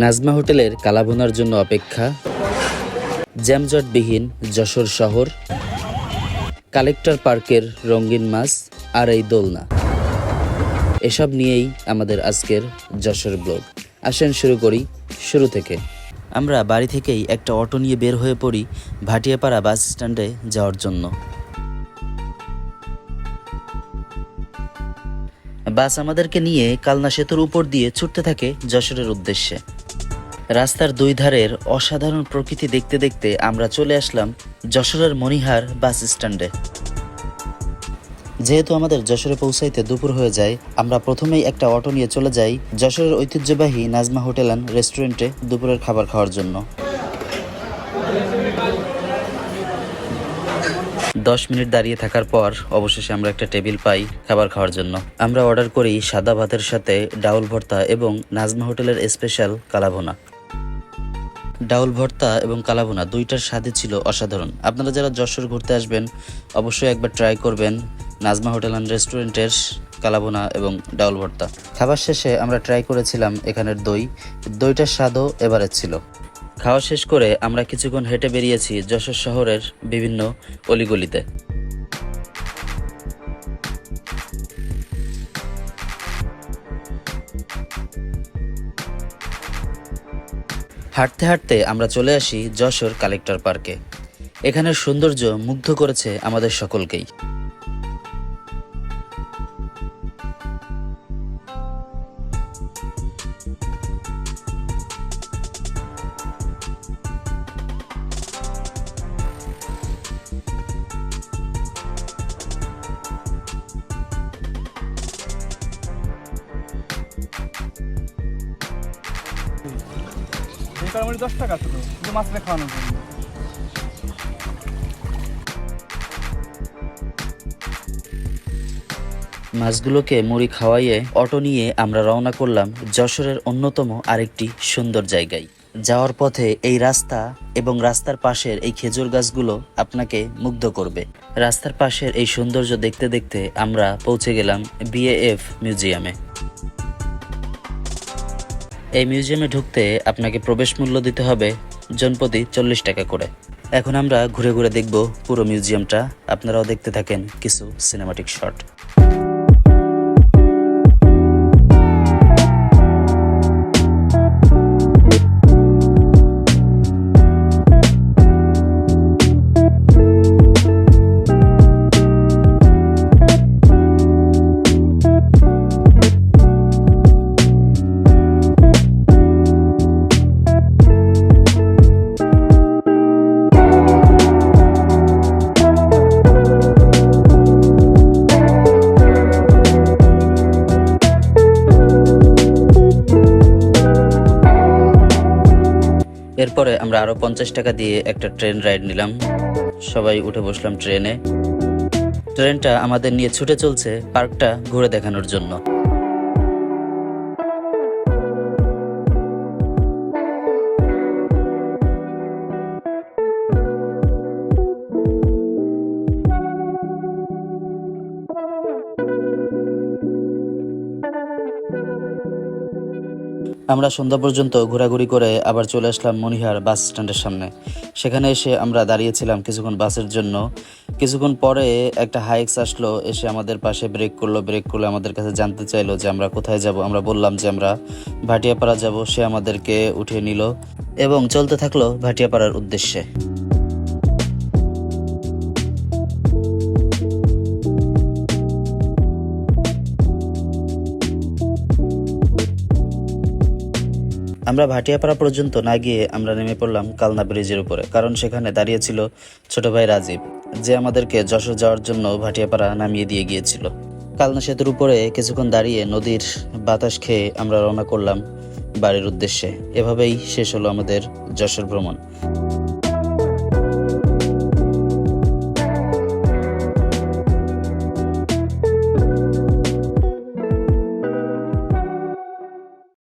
নাজমা হোটেলের কালাভুনার জন্য অপেক্ষা, জ্যামজটবিহীন যশোর শহর, কালেক্টর পার্কের রঙিন মাছ আর এই দোলনা। এসব নিয়েই আমাদের আজকের যশোর ব্লগ। আসেন শুরু করি শুরু থেকে। আমরা বাড়ি থেকেই একটা অটো নিয়ে বের হয়ে পড়ি ভাটিয়াপাড়া বাস স্ট্যান্ডে যাওয়ার জন্য। বাস আমাদেরকে নিয়ে কালনা সেতুর উপর দিয়ে ছুটতে থাকে যশোরের উদ্দেশ্যে। রাস্তার দুই ধারের অসাধারণ প্রকৃতি দেখতে দেখতে আমরা চলে আসলাম যশোরের মণিহার বাস স্ট্যান্ডে। যেহেতু আমাদের যশোরে পৌঁছাইতে দুপুর হয়ে যায়, আমরা প্রথমেই একটা অটো নিয়ে চলে যাই যশোরের ঐতিহ্যবাহী নাজমা হোটেল অ্যান্ড রেস্টুরেন্টে দুপুরের খাবার খাওয়ার জন্য। দশ মিনিট দাঁড়িয়ে থাকার পর অবশেষে আমরা একটা টেবিল পাই খাবার খাওয়ার জন্য। আমরা অর্ডার করি সাদা ভাতের সাথে ডাউল ভর্তা এবং নাজমা হোটেলের স্পেশাল কালাভোনা। ডাউল ভর্তা এবং কালাবোনা দুইটার স্বাদই ছিল অসাধারণ। আপনারা যারা যশোর ঘুরতে আসবেন, অবশ্যই একবার ট্রাই করবেন নাজমা হোটেল অ্যান্ড রেস্টুরেন্টের কালাবোনা এবং ডাউল ভর্তা। খাবার শেষে আমরা ট্রাই করেছিলাম এখানের দই। দইটার স্বাদও এবারের ছিল। খাওয়া শেষ করে আমরা কিছুক্ষণ হেঁটে বেরিয়েছি যশোর শহরের বিভিন্ন অলিগলিতে। হাঁটতে হাঁটতে আমরা চলে আসি যশোর কালেক্টর পার্কে এখানের সৌন্দর্য মুগ্ধ করেছে আমাদের সকলকেই। দশ টাকা শুধু শুধু মাছটা খাওয়ানোর জন্য। মাছগুলোকে মুড়ি খাওয়াইয়ে অটো নিয়ে আমরা রওনা করলাম যশোরের অন্যতম আরেকটি সুন্দর জায়গায়। যাওয়ার পথে এই রাস্তা এবং রাস্তার পাশের এই খেজুর গাছগুলো আপনাকে মুগ্ধ করবে। রাস্তার পাশের এই সৌন্দর্য দেখতে দেখতে আমরা পৌঁছে গেলাম বিএএফ মিউজিয়ামে। এই মিউজিয়ামে ঢুকতে আপনাকে প্রবেশ মূল্য দিতে হবে জনপ্রতি চল্লিশ টাকা করে। এখন আমরা ঘুরে ঘুরে দেখব পুরো মিউজিয়ামটা। আপনারাও দেখতে থাকেন কিছু সিনেমাটিক শট এরপরে আমরা আরও পঞ্চাশ টাকা দিয়ে একটা ট্রেন রাইড নিলাম। সবাই উঠে বসলাম ট্রেনে। ট্রেনটা আমাদের নিয়ে ছুটে চলছে পার্কটা ঘুরে দেখানোর জন্য। আমরা সন্ধ্যা পর্যন্ত ঘোরাঘুরি করে আবার চলে আসলাম মনিহার বাস স্ট্যান্ডের সামনে। সেখানে এসে আমরা দাঁড়িয়েছিলাম কিছুক্ষণ বাসের জন্য। কিছুক্ষণ পরে একটা হাইক্স আসলো, এসে আমাদের পাশে ব্রেক করল, ব্রেক করলে আমাদের কাছে জানতে চাইলো যে আমরা কোথায় যাব। আমরা বললাম যে আমরা ভাটিয়াপাড়া যাব, সে আমাদেরকে উঠিয়ে নিল এবং চলতে থাকল ভাটিয়াপাড়ার উদ্দেশ্যে। আমরা ভাটিয়াপাড়া পর্যন্ত না গিয়ে আমরা নেমে পড়লাম কালনা ব্রিজের উপরে, কারণ সেখানে দাঁড়িয়েছিল ছোট ভাই রাজীব, যে আমাদেরকে যশোর যাওয়ার জন্য ভাটিয়াপাড়া নামিয়ে দিয়ে গিয়েছিল। কালনা সেতুর উপরে কিছুক্ষণ দাঁড়িয়ে নদীর বাতাস খেয়ে আমরা রওনা করলাম বাড়ির উদ্দেশ্যে। এভাবেই শেষ হলো আমাদের যশোর ভ্রমণ।